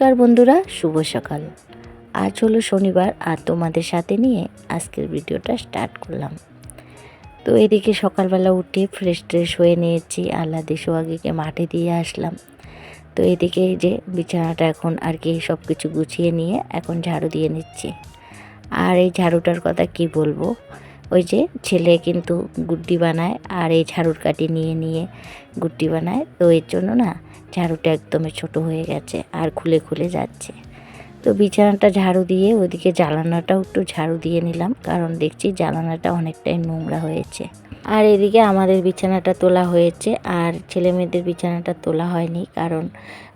নমস্কার বন্ধুরা, শুভ সকাল। আজ হলো শনিবার আর তোমাদের সাথে নিয়ে আজকের ভিডিওটা স্টার্ট করলাম। তো এদিকে সকালবেলা উঠে ফ্রেশ ট্রেশ হয়ে নিয়েছি আল্লাদি সোহাগীকে মাঠে দিয়ে আসলাম। তো এদিকে যে বিছানাটা এখন আর কি সব কিছু গুছিয়ে নিয়ে এখন ঝাড়ু দিয়ে নিচ্ছি। আর এই ঝাড়ুটার কথা কি বলব? ওই যে ছেলে কিন্তু গুড্ডি বানায় আর এই ঝাড়ুর কাঠি নিয়ে নিয়ে গুড্ডি বানায়। তো এর জন্য না ঝাড়ুটা একদমই ছোট হয়ে গেছে আর খুলে খুলে যাচ্ছে। তো বিছানাটা ঝাড়ু দিয়ে ওইদিকে জ্বালানাটাও একটু ঝাড়ু দিয়ে নিলাম কারণ দেখছি জ্বালানাটা অনেকটাই নোংরা হয়েছে। আর এদিকে আমাদের বিছানাটা তোলা হয়েছে আর ছেলে মেয়েদের বিছানাটা তোলা হয়নি কারণ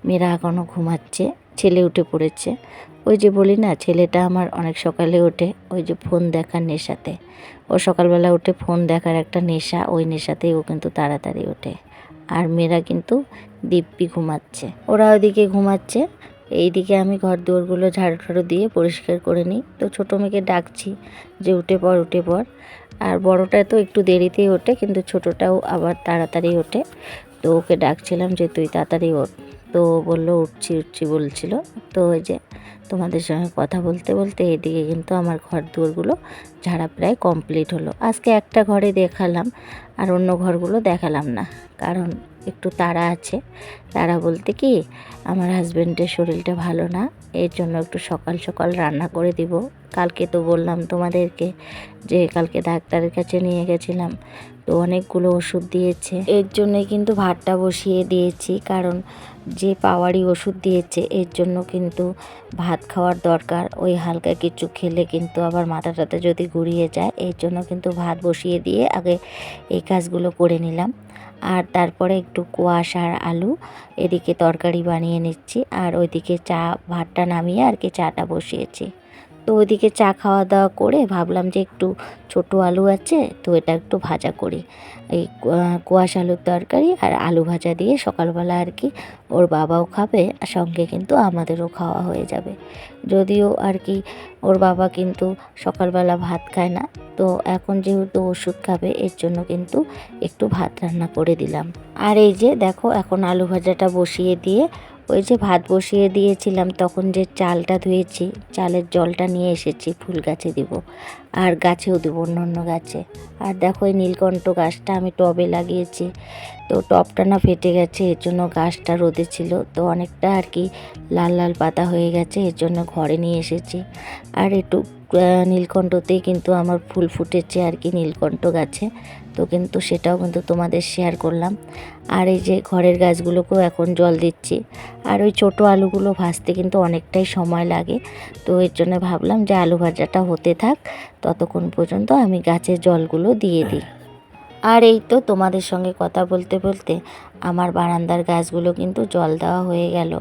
মেয়েরা এখনও ঘুমাচ্ছে, ছেলে উঠে পড়েছে। ওই যে বলি না, ছেলেটা আমার অনেক সকালে ওঠে, ওই যে ফোন দেখার নেশাতে। ও সকালবেলা উঠে ফোন দেখার একটা নেশা, ওই নেশাতেই ও কিন্তু তাড়াতাড়ি ওঠে। আর মেয়েরা কিন্তু দিব্যি ঘুমাচ্ছে। ওরা ওইদিকে ঘুমাচ্ছে, এইদিকে আমি ঘর দুয়ারগুলো ঝাড়ু ঠাড়ু দিয়ে পরিষ্কার করে নিই। তো ছোটো মেয়েকে ডাকছি যে উঠে পড় উঠে পড়। আর বড়টা তো একটু দেরিতেই ওঠে, কিন্তু ছোটোটাও আবার তাড়াতাড়ি ওঠে। তো ওকে ডাকছিলাম যে তুই তাড়াতাড়ি ওঠ। তো বলল, উঠছি উঠছি, বলছিল। তো ওই যে তোমাদের সঙ্গে কথা বলতে বলতে এদিকে কিন্তু আমার ঘর দুয়ারগুলো ঝাড়া প্রায় কমপ্লিট হলো। আজকে একটা ঘরে দেখালাম আর অন্য ঘরগুলো দেখালাম না, কারণ একটু তাড়া আছে। তাড়া বলতে কি, আমার হাজব্যান্ডের শরীরটা ভালো না, এর জন্য একটু সকাল সকাল রান্না করে দিব। কালকে তো বললাম তোমাদেরকে যে কালকে ডাক্তারের কাছে নিয়ে গেছিলাম তো অনেকগুলো ওষুধ দিয়েছে। এর জন্যই কিন্তু ভাতটা বসিয়ে দিয়েছি, কারণ যে পাওয়ারই ওষুধ দিয়েছে, এর জন্য কিন্তু ভাত খাওয়ার দরকার। ওই হালকা কিছু খেলে কিন্তু আবার মাথাটাতে যদি ঘুরিয়ে যায়, এর জন্য কিন্তু ভাত বসিয়ে দিয়ে আগে এই কাজগুলো করে নিলাম। আর তারপরে একটু কোয়াশ আর আলু, এদিকে তরকারি বানিয়ে নিচ্ছি, আর ওইদিকে চা, ভাতটা নামিয়ে আর কি চাটা বসিয়েছি। তো ওইদিকে চা খাওয়া দাওয়া করে ভাবলাম যে একটু ছোট আলু আছে তো এটা একটু ভাজা করি। এই কোয়াশ আলুর তরকারি আর আলু ভাজা দিয়ে সকালবেলা আর কি ওর বাবাও খাবে, আর সঙ্গে কিন্তু আমাদেরও খাওয়া হয়ে যাবে। যদিও আর কি ওর বাবা কিন্তু সকালবেলা ভাত খায় না, তো এখন যেহেতু ওষুধ খাবে, এর জন্য কিন্তু একটু ভাত রান্না করে দিলাম। আর এই যে দেখো এখন আলু ভাজাটা বসিয়ে দিয়ে, ওই যে ভাত বসিয়ে দিয়েছিলাম, তখন যে চালটা ধুয়েছি, চালের জলটা নিয়ে এসেছি, ফুল গাছে দিব। আর গাছেও দেবো অন্য অন্য গাছে। আর দেখো এই নীলকণ্ঠ গাছটা আমি টবে লাগিয়েছি। তো টবটা না ফেটে গেছে, এর জন্য গাছটা রোদে ছিল। তো অনেকটা আর কি লাল লাল পাতা হয়ে গেছে, এর জন্য ঘরে নিয়ে এসেছি। আর একটু নীলকণ্ঠতেই কিন্তু আমার ফুল ফুটেছে আর কি নীলকণ্ঠ গাছে। তো কিন্তু সেটাও কিন্তু তোমাদের শেয়ার করলাম। আর এই যে ঘরের গাছগুলোকেও এখন জল দিচ্ছি। আর ওই ছোট আলুগুলো ভাজতে কিন্তু অনেকটাই সময় লাগে। তো এর জন্য ভাবলাম যে আলু ভাজাটা হতে থাক। ততক্ষণ পর্যন্ত আমি গাছের জলগুলো দিয়ে দিই। আর এই তো তোমাদের সঙ্গে কথা বলতে বলতে আমার বারান্দার গাছগুলো কিন্তু জল দেওয়া হয়ে গেল।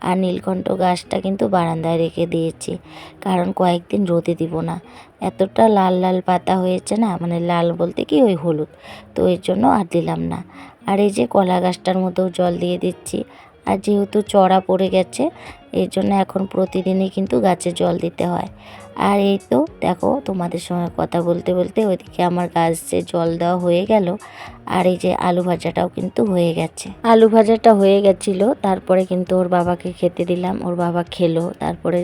আর নীলকণ্ঠ গাছটা কিন্তু বারান্দায় রেখে দিয়েছি। কারণ কয়েকদিন রোদে দিব না। এতটা লাল লাল পাতা হয়েছে না মানে লাল বলতে কি ওই হলুদ। তো এর জন্য আর দিলাম না। আর এই যে কলা গাছটার মধ্যেও জল দিয়ে দিচ্ছি। আর যেহেতু চড়া পড়ে গেছে, এর জন্য এখন প্রতিদিনই কিন্তু গাছে জল দিতে হয়। আর এই তো দেখো তোমাদের সঙ্গে কথা বলতে বলতে ওইদিকে আমার গাছে জল দেওয়া হয়ে গেল, আর এই যে আলু ভাজাটাও কিন্তু হয়ে গেছে। আলু ভাজাটা হয়ে গেছিল, তারপরে কিন্তু ওর বাবাকে খেতে দিলাম, ওর বাবা খেলো, তারপরে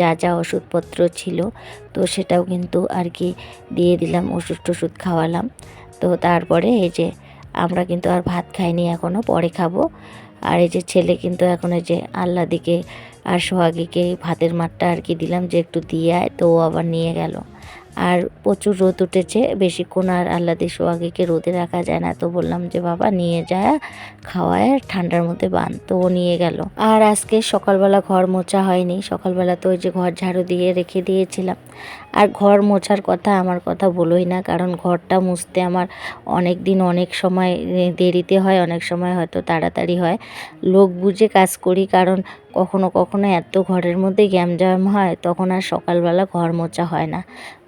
যা যা ওষুধপত্র ছিল, তো সেটাও কিন্তু আর কি দিয়ে দিলাম, ওষুধ টষুধ খাওয়ালাম। তো তারপরে এই যে আমরা কিন্তু আর ভাত খাইনি এখনও পরে খাব। আর এই যে ছেলে কিন্তু এখন এই যে আল্লাদিকে আর সোহাগীকে ভাতের মাঠটা আর কি দিলাম যে একটু দিয়ে আয়, তো ও আবার নিয়ে গেল। আর প্রচুর রোদ উঠেছে বেশিক্ষণ আর আল্লাদি সোহাগীকে রোদে রাখা যায় না। তো বললাম যে, বাবা, নিয়ে যায় খাওয়ায় ঠান্ডার মধ্যে বান তো ও নিয়ে গেল। আর আজকে সকালবেলা ঘর মোছা হয়নি। সকালবেলা তো ওই যে ঘর ঝাড়ু দিয়ে রেখে দিয়েছিলাম। আর ঘর মোছার কথা আমার কথা বলোই না, কারণ ঘরটা মুছতে আমার অনেক দিন, অনেক সময় দেরিতে হয়, অনেক সময় হয়তো তাড়াতাড়ি হয়। লোক বুঝে কাজ করি, কারণ কখনো কখনো এত ঘরের মধ্যে গ্যামজাম হয়, তখন আর সকালবেলা ঘর মোছা হয় না।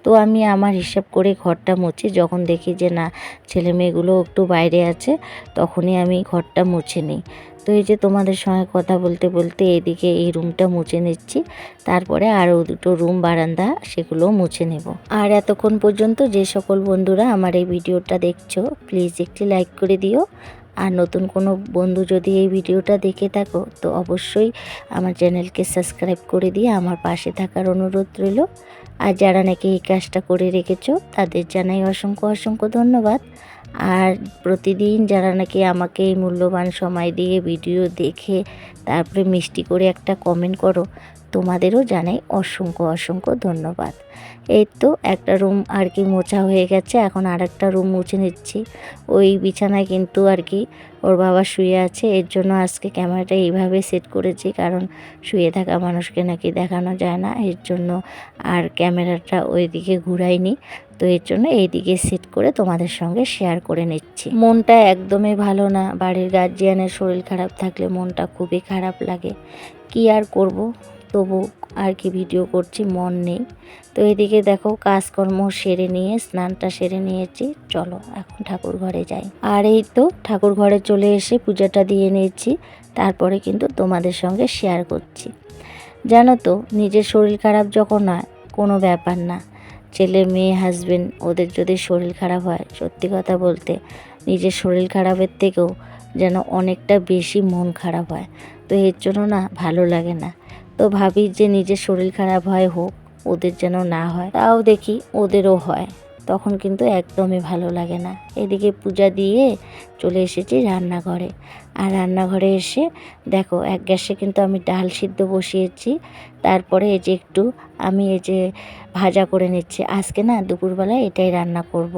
তো আমি আমার হিসাব করে ঘরটা মুছি। যখন দেখি যে না, ছেলে মেয়েগুলো একটু বাইরে আছে, তখনই আমি ঘরটা মুছে নিই। তো এই যে তোমাদের সঙ্গে কথা বলতে বলতে এদিকে এই রুমটা মুছে নিচ্ছি। তারপরে আরও দুটো রুম, বারান্দা সেগুলোও মুছে নেব। আর এতক্ষণ পর্যন্ত যে সকল বন্ধুরা আমার এই ভিডিওটা দেখছ, প্লিজ একটি লাইক করে দিও। আর নতুন কোনো বন্ধু যদি এই ভিডিওটা দেখে থাকো, তো অবশ্যই আমার চ্যানেলকে সাবস্ক্রাইব করে দিয়ে আমার পাশে থাকার অনুরোধ রইল। আর যারা নাকি এই কাজটা করে রেখেছো, তাদের জানাই অসংখ্য অসংখ্য ধন্যবাদ। আর প্রতিদিন যারা নাকি আমাকে এই মূল্যবান সময় দিয়ে ভিডিও দেখে, তারপরে মিষ্টি করে একটা কমেন্ট করো তোমাদেরও জানাই অসংখ্য অসংখ্য ধন্যবাদ। এই তো একটা রুম আর কি মোছা হয়ে গেছে, এখন আর একটা রুম মুছে নিচ্ছি। ওই বিছানায় কিন্তু আর কি ওর বাবা শুয়ে আছে, এর জন্য আজকে ক্যামেরাটা এইভাবে সেট করেছি, কারণ শুয়ে থাকা মানুষকে নাকি দেখানো যায় না, এর জন্য আর ক্যামেরাটা ওইদিকে ঘুরাইনি। তো এর জন্য এইদিকে সেট করে তোমাদের সঙ্গে শেয়ার করে নিচ্ছি। মনটা একদমই ভালো না, বাড়ির গার্জিয়ানের শরীর খারাপ থাকলে মনটা খুবই খারাপ লাগে। কি আর করব? তবু আর কি ভিডিও করছি, মন নেই। তো এদিকে দেখো কাজকর্ম সেরে নিয়ে, স্নানটা সেরে নিয়েছি। চলো এখন ঠাকুর ঘরে যাই। আর এই তো ঠাকুর ঘরে চলে এসে পূজাটা দিয়ে নিয়েছি, তারপরে কিন্তু তোমাদের সঙ্গে শেয়ার করছি। জানো তো, নিজের শরীর খারাপ যখন হয়, কোনো ব্যাপার না। ছেলে, মেয়ে হাজবেন্ড ওদের যদি শরীর খারাপ হয়, সত্যি কথা বলতে নিজের শরীর খারাপের থেকেও যেন অনেকটা বেশি মন খারাপ হয়। তো এর জন্য না ভালো লাগে না। তো ভাবি যে নিজের শরীর খারাপ হয় হোক, ওদের যেন না হয়। তাও দেখি ওদেরও হয়। তখন কিন্তু একদমই ভালো লাগে না। এদিকে পূজা দিয়ে চলে এসেছি রান্নাঘরে। আর রান্নাঘরে এসে দেখো, এক গ্যাসে কিন্তু আমি ডাল সিদ্ধ বসিয়েছি। তারপরে এই যে একটু আমি এই যে ভাজা করে নিচ্ছি। আজকে না দুপুরবেলায় এটাই রান্না করব।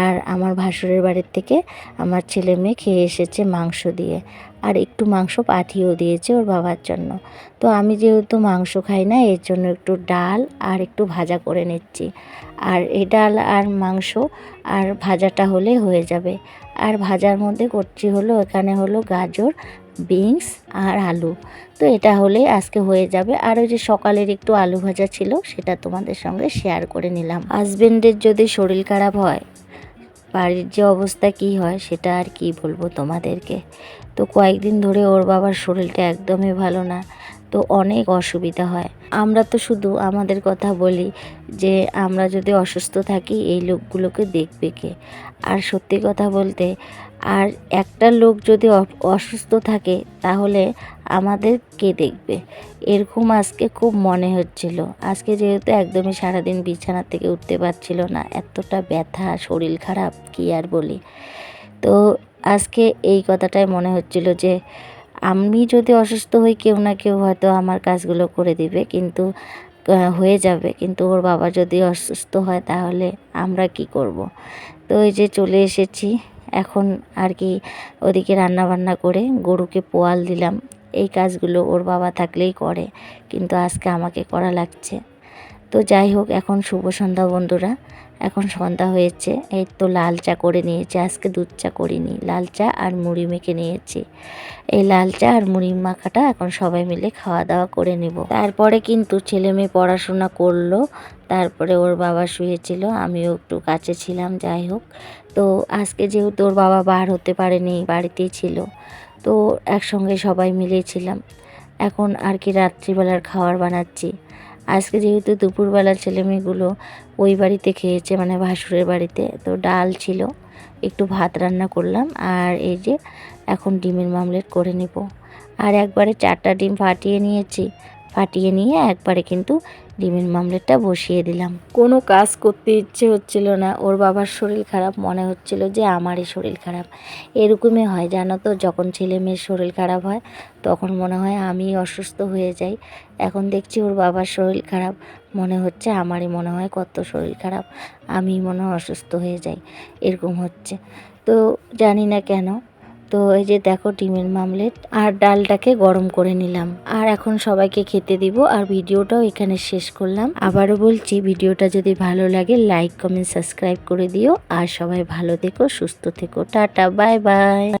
আর আমার ভাসুরের বাড়ির থেকে আমার ছেলে মেয়ে খেয়ে এসেছে মাংস দিয়ে। আর একটু মাংস পাঠিয়েও দিয়েছে ওর বাবার জন্য। তো আমি যেহেতু মাংস খাই না, এর জন্য একটু ডাল আর একটু ভাজা করে নিচ্ছি। আর এই ডাল আর মাংস আর ভাজাটা হলে হয়ে যাবে। আর ভাজার মধ্যে করছি হলো, এখানে হলো গাজর, বিনস আর আলু। তো এটা হলে আজকে হয়ে যাবে। আর ওই যে সকালের একটু আলু ভাজা ছিল, সেটা তোমাদের সঙ্গে শেয়ার করে নিলাম। হাজবেন্ডের যদি শরীর খারাপ হয়, বাড়ির যে অবস্থা কি হয়, সেটা আর কি বলব তোমাদেরকে? তো কয়েকদিন ধরে ওর বাবার শরীরটা একদমই ভালো না, তো অনেক অসুবিধা হয়। আমরা তো শুধু আমাদের কথা বলি যে আমরা যদি অসুস্থ থাকি, এই লোকগুলোকে দেখবে কে? আর সত্যি কথা বলতে, আর একটা লোক যদি অসুস্থ থাকে, তাহলে আমাদের কে দেখবে? এরকম আজকে খুব মনে হচ্ছিল। আজকে যেহেতু একদমই সারাদিন বিছানা থেকে উঠতে পারছিল না, এতটা ব্যথা, শরীর খারাপ, কি আর বলি? তো আজকে এই কথাটাই মনে হচ্ছিল যে, আমি যদি অসুস্থ হই, কেউ না কেউ হয়তো আমার কাজগুলো করে দিবে, কিন্তু হয়ে যাবে। কিন্তু ওর বাবা যদি অসুস্থ হয়, তাহলে আমরা কি করব। তো এই যে চলে এসেছি। এখন আর কি ওদিকে রান্না বান্না করে গরুকে পোয়াল দিলাম। এই কাজগুলো ওর বাবা থাকলেই করে, কিন্তু আজকে আমাকে করা লাগছে। তো যাই হোক, এখন শুভ সন্ধ্যা বন্ধুরা। এখন সন্ধ্যা হয়েছে, এই তো লাল চা করে নিয়েছি, আজকে দুধ চা করিনি, লাল চা আর মুড়ি মেখে নিয়েছি। এই লাল চা আর মুড়ি মাখাটা এখন সবাই মিলে খাওয়া দাওয়া করে নিব। তারপরে কিন্তু ছেলে মেয়ে পড়াশোনা করল, তারপরে ওর বাবা শুয়েছিল, আমিও একটু কাছে ছিলাম, যাই হোক। তো আজকে যেহেতু ওর বাবা বার হতে পারেনি, বাড়িতেই ছিল, তো একসঙ্গে সবাই মিলেছিলাম। এখন আর কি রাত্রিবেলার খাবার বানাচ্ছি। আজকে যেহেতু দুপুরবেলা ছেলেমেয়েগুলো ওই বাড়িতে খেয়েছে মানে ভাসুরের বাড়িতে, তো ডাল ছিল, একটু ভাত রান্না করলাম, আর এই যে এখন ডিমের মামলেট করে নেব। আর একবারে চারটা ডিম ফাটিয়ে নিয়েছি, ফাটিয়ে নিয়ে একবারে কিন্তু ডিমের মামলেটটা বসিয়ে দিলাম। কোনো কাজ করতে ইচ্ছে হচ্ছিল না। ওর বাবার শরীর খারাপ, মনে হচ্ছিল যে আমারই শরীর খারাপ। এরকমই হয়, জানো তো, যখন ছেলে মেয়ের শরীর খারাপ হয়, তখন মনে হয় আমি অসুস্থ হয়ে যাই। এখন দেখছি ওর বাবার শরীর খারাপ, মনে হচ্ছে আমারই মনে হয় কত শরীর খারাপ আমি মনে হয় অসুস্থ হয়ে যাই। এরকম হচ্ছে। তো জানি না কেন তো এই যে দেখো ডিমের মামলেট আর ডালটাকে গরম করে নিলাম। আর এখন সবাইকে খেতে দিব আর ভিডিওটাও এখানে শেষ করলাম। আবারও বলছি, ভিডিওটা যদি ভালো লাগে লাইক কমেন্ট সাবস্ক্রাইব করে দিও। আর সবাই ভালো থেকো, সুস্থ থেকো। Tata bye bye